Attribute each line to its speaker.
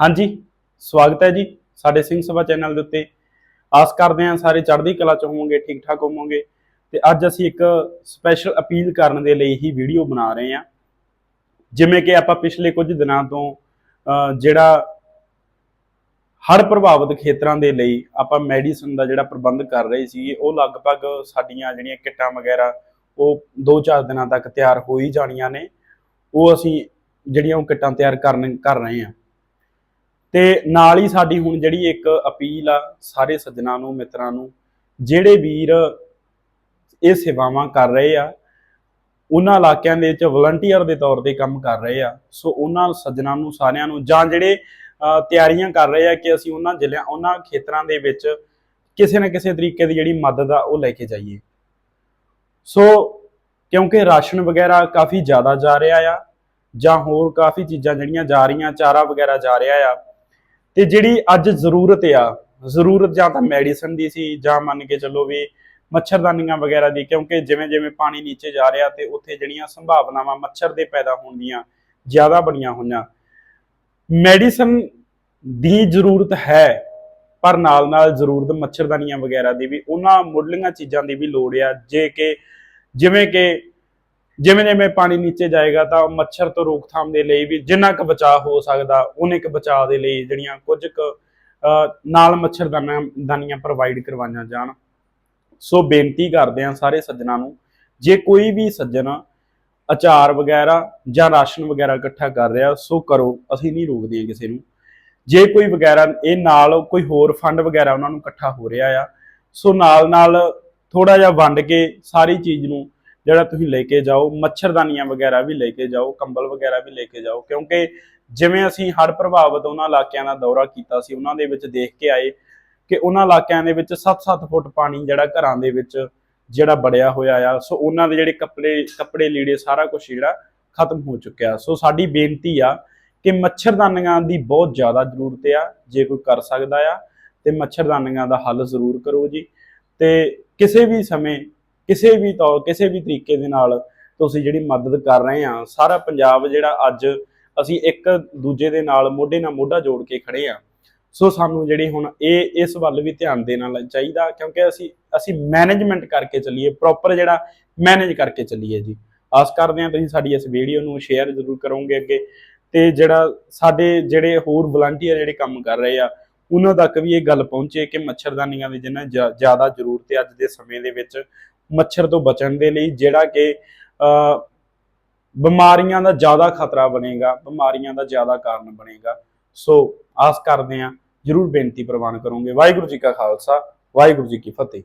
Speaker 1: ਹਾਂਜੀ, ਸਵਾਗਤ ਹੈ ਜੀ ਸਾਡੇ ਸਿੰਘ ਸਭਾ ਚੈਨਲ ਦੇ ਉੱਤੇ। ਆਸ ਕਰਦੇ ਹਾਂ ਸਾਰੇ ਚੜ੍ਹਦੀ ਕਲਾ ਚ ਹੋਵੋਗੇ, ਠੀਕ ਠਾਕ ਹੋਵੋਗੇ। ਤੇ ਅੱਜ ਅਸੀਂ ਇੱਕ ਸਪੈਸ਼ਲ ਅਪੀਲ ਕਰਨ ਦੇ ਲਈ ਹੀ ਵੀਡੀਓ ਬਣਾ ਰਹੇ ਹਾਂ। ਜਿਵੇਂ ਕਿ ਆਪਾਂ ਪਿਛਲੇ ਕੁਝ ਦਿਨਾਂ ਤੋਂ ਜਿਹੜਾ ਹੜ੍ਹ ਪ੍ਰਭਾਵਿਤ ਖੇਤਰਾਂ ਦੇ ਲਈ ਆਪਾਂ ਮੈਡੀਸਨ ਦਾ ਜਿਹੜਾ ਪ੍ਰਬੰਧ ਕਰ ਰਹੇ ਸੀ ਉਹ ਲਗਭਗ ਸਾਡੀਆਂ ਜਿਹੜੀਆਂ ਕਿੱਟਾਂ ਵਗੈਰਾ, ਉਹ 2-4 ਦਿਨਾਂ ਤੱਕ ਤਿਆਰ ਹੋ ਹੀ ਜਾਣੀਆਂ ਨੇ। ਉਹ ਅਸੀਂ ਜਿਹੜੀਆਂ ਉਹ ਕਿੱਟਾਂ ਤਿਆਰ ਕਰਨ, ਕਰ ਰਹੇ ਹਾਂ। ਤੇ ਨਾਲ ਹੀ ਸਾਡੀ ਹੁਣ ਜਿਹੜੀ ਇੱਕ ਅਪੀਲ ਆ ਸਾਰੇ ਸੱਜਣਾ ਨੂੰ, ਮਿੱਤਰਾਂ ਨੂੰ, ਜਿਹੜੇ ਵੀਰ ਇਹ ਸੇਵਾਵਾਂ ਕਰ ਰਹੇ ਆ, ਉਹਨਾਂ ਇਲਾਕਿਆਂ ਦੇ ਵਿੱਚ ਵਲੰਟੀਅਰ ਦੇ ਤੌਰ ਤੇ ਕੰਮ ਕਰ ਰਹੇ ਆ, ਸੋ ਉਹਨਾਂ ਸੱਜਣਾ ਨੂੰ, ਸਾਰਿਆਂ ਨੂੰ ਜਾਂ ਜਿਹੜੇ ਤਿਆਰੀਆਂ ਕਰ ਰਹੇ ਆ ਕਿ ਅਸੀਂ ਉਹਨਾਂ ਜ਼ਿਲ੍ਹਿਆਂ, ਉਹਨਾਂ ਖੇਤਰਾਂ ਦੇ ਵਿੱਚ ਕਿਸੇ ਨਾ ਕਿਸੇ ਤਰੀਕੇ ਦੀ ਜਿਹੜੀ ਮਦਦ ਆ ਉਹ ਲੈ ਕੇ ਜਾਈਏ। ਸੋ ਕਿਉਂਕਿ ਰਾਸ਼ਨ ਵਗੈਰਾ ਕਾਫੀ ਜ਼ਿਆਦਾ ਜਾ ਰਿਹਾ ਆ ਜਾਂ ਹੋਰ ਕਾਫੀ ਚੀਜ਼ਾਂ ਜਿਹੜੀਆਂ ਜਾ ਰਹੀਆਂ, ਚਾਰਾ ਵਗੈਰਾ ਜਾ ਰਿਹਾ ਆ ਤੇ ਜਿਹੜੀ ਅੱਜ ਜ਼ਰੂਰਤ ਆ, ਜ਼ਰੂਰਤ ਜਾਂ ਤਾਂ ਮੈਡੀਸਨ ਦੀ ਸੀ, ਜਾਂ ਮੰਨ ਕੇ ਚੱਲੋ ਵੀ ਮੱਛਰਦਾਨੀਆਂ ਵਗੈਰਾ ਦੀ, ਕਿਉਂਕਿ ਜਿਵੇਂ ਜਿਵੇਂ ਪਾਣੀ ਨੀਚੇ ਜਾ ਰਿਹਾ ਤੇ ਉੱਥੇ ਜਿਹੜੀਆਂ ਸੰਭਾਵਨਾਵਾਂ ਮੱਛਰ ਦੇ ਪੈਦਾ ਹੋਣ ਦੀਆਂ ਜ਼ਿਆਦਾ ਬਣੀਆਂ ਹੋਈਆਂ। ਮੈਡੀਸਨ ਦੀ ਜ਼ਰੂਰਤ ਹੈ, ਪਰ ਨਾਲ ਨਾਲ ਜ਼ਰੂਰਤ ਮੱਛਰਦਾਨੀਆਂ ਵਗੈਰਾ ਦੀ ਵੀ, ਉਹਨਾਂ ਮੁੱਢਲੀਆਂ ਚੀਜ਼ਾਂ ਦੀ ਵੀ ਲੋੜ ਆ, ਜੇ ਕਿ, ਜਿਵੇਂ ਕਿ ਜਿਵੇਂ ਜਿਵੇਂ ਪਾਣੀ ਨੀਚੇ ਜਾਏਗਾ ਤਾਂ ਮੱਛਰ ਤੋਂ ਰੋਕਥਾਮ ਦੇ ਲਈ ਵੀ ਜਿੰਨਾ ਕੁ ਬਚਾਅ ਹੋ ਸਕਦਾ, ਉਹਨੇ ਕੁ ਬਚਾਅ ਦੇ ਲਈ ਜਿਹੜੀਆਂ ਕੁਝ ਕੁ ਨਾਲ ਮੱਛਰਦਾਨਾਂ ਦਾਨੀਆਂ ਪ੍ਰੋਵਾਈਡ ਕਰਵਾਈਆਂ ਜਾਣ। ਸੋ ਬੇਨਤੀ ਕਰਦੇ ਹਾਂ ਸਾਰੇ ਸੱਜਣਾ ਨੂੰ, ਜੇ ਕੋਈ ਵੀ ਸੱਜਣ ਅਚਾਰ ਵਗੈਰਾ ਜਾਂ ਰਾਸ਼ਨ ਵਗੈਰਾ ਇਕੱਠਾ ਕਰ ਰਿਹਾ, ਸੋ ਕਰੋ, ਅਸੀਂ ਨਹੀਂ ਰੋਕਦੇ ਕਿਸੇ ਨੂੰ। ਜੇ ਕੋਈ ਵਗੈਰਾ, ਇਹ ਨਾਲ ਕੋਈ ਹੋਰ ਫੰਡ ਵਗੈਰਾ ਉਹਨਾਂ ਨੂੰ ਇਕੱਠਾ ਹੋ ਰਿਹਾ ਆ, ਸੋ ਨਾਲ ਨਾਲ ਥੋੜਾ ਜਿਹਾ ਵੰਡ ਕੇ ਸਾਰੀ ਚੀਜ਼ ਨੂੰ ਜਿਹੜਾ ਤੁਸੀਂ ਲੈ ਕੇ ਜਾਓ, ਮੱਛਰਦਾਨੀਆਂ ਵਗੈਰਾ ਵੀ ਲੈ ਕੇ ਜਾਓ, ਕੰਬਲ ਵਗੈਰਾ ਵੀ ਲੈ ਕੇ ਜਾਓ, ਕਿਉਂਕਿ ਜਿਵੇਂ ਅਸੀਂ ਹੜ੍ਹ ਪ੍ਰਭਾਵਿਤ ਉਹਨਾਂ ਇਲਾਕਿਆਂ ਦਾ ਦੌਰਾ ਕੀਤਾ ਸੀ, ਉਹਨਾਂ ਦੇ ਵਿੱਚ ਦੇਖ ਕੇ ਆਏ ਕਿ ਉਹਨਾਂ ਇਲਾਕਿਆਂ ਦੇ ਵਿੱਚ 7-7 ਫੁੱਟ ਪਾਣੀ ਜਿਹੜਾ ਘਰਾਂ ਦੇ ਵਿੱਚ ਜਿਹੜਾ ਬੜਿਆ ਹੋਇਆ ਆ। ਸੋ ਉਹਨਾਂ ਦੇ ਜਿਹੜੇ ਕੱਪੜੇ ਕੱਪੜੇ ਲੀੜੇ ਸਾਰਾ ਕੁਝ ਜਿਹੜਾ ਖਤਮ ਹੋ ਚੁੱਕਿਆ। ਸੋ ਸਾਡੀ ਬੇਨਤੀ ਆ ਕਿ ਮੱਛਰਦਾਨੀਆਂ ਦੀ ਬਹੁਤ ਜ਼ਿਆਦਾ ਜ਼ਰੂਰਤ ਆ, ਜੇ ਕੋਈ ਕਰ ਸਕਦਾ ਆ, ਤੇ ਮੱਛਰਦਾਨੀਆਂ ਦਾ ਹੱਲ ਜ਼ਰੂਰ ਕਰੋ ਜੀ। ਤੇ ਕਿਸੇ ਵੀ ਸਮੇਂ ਕਿਸੇ ਵੀ ਤੌਰ ਕਿਸੇ ਵੀ ਤਰੀਕੇ ਦੇ ਨਾਲ ਤੁਸੀਂ ਜਿਹੜੀ ਮਦਦ ਕਰ ਰਹੇ ਆ, ਸਾਰਾ ਪੰਜਾਬ ਜਿਹੜਾ ਅੱਜ ਅਸੀਂ ਇੱਕ ਦੂਜੇ ਦੇ ਨਾਲ ਮੋਢੇ ਨਾਲ ਮੋਢਾ ਜੋੜ ਕੇ ਖੜੇ ਆ। ਸੋ ਸਾਨੂੰ ਜਿਹੜੀ ਹੁਣ ਇਹ, ਇਸ ਵੱਲ ਵੀ ਧਿਆਨ ਦੇਣਾ ਚਾਹੀਦਾ ਕਿਉਂਕਿ ਅਸੀਂ ਅਸੀਂ ਮੈਨੇਜਮੈਂਟ ਕਰਕੇ ਚੱਲੀਏ ਪ੍ਰੋਪਰ ਜਿਹੜਾ ਮੈਨੇਜ ਕਰਕੇ ਚੱਲੀਏ ਜੀ। ਆਸ ਕਰਦੇ ਹਾਂ ਤੁਸੀਂ ਸਾਡੀ ਇਸ ਵੀਡੀਓ ਨੂੰ ਸ਼ੇਅਰ ਜ਼ਰੂਰ ਕਰੋਗੇ ਅੱਗੇ। ਤੇ ਜਿਹੜਾ ਸਾਡੇ ਜਿਹੜੇ ਹੋਰ ਵਲੰਟੀਅਰ ਜਿਹੜੇ ਕੰਮ ਕਰ ਰਹੇ ਆ, ਉਹਨਾਂ ਤੱਕ ਵੀ ਇਹ ਗੱਲ ਪਹੁੰਚੇ ਕਿ ਮੱਛਰਦਾਨੀਆਂ ਦੀ ਜਿੰਨਾ ਜ਼ਿਆਦਾ ਜ਼ਰੂਰਤ ਹੈ ਅੱਜ ਦੇ ਸਮੇਂ ਦੇ ਵਿੱਚ। ਮੱਛਰ ਤੋਂ ਬਚਣ ਦੇ ਲਈ ਜਿਹੜਾ ਕਿ ਅ, ਬਿਮਾਰੀਆਂ ਦਾ ਜ਼ਿਆਦਾ ਖਤਰਾ ਬਣੇਗਾ ਬਿਮਾਰੀਆਂ ਦਾ ਜ਼ਿਆਦਾ ਕਾਰਨ ਬਣੇਗਾ। ਸੋ ਆਸ ਕਰਦੇ ਹਾਂ ਜਰੂਰ ਬੇਨਤੀ ਪ੍ਰਵਾਨ ਕਰੋਗੇ। ਵਾਹਿਗੁਰੂ ਜੀ ਕਾ ਖਾਲਸਾ ਵਾਹਿਗੁਰੂ ਜੀ ਕੀ ਫਤਿਹ।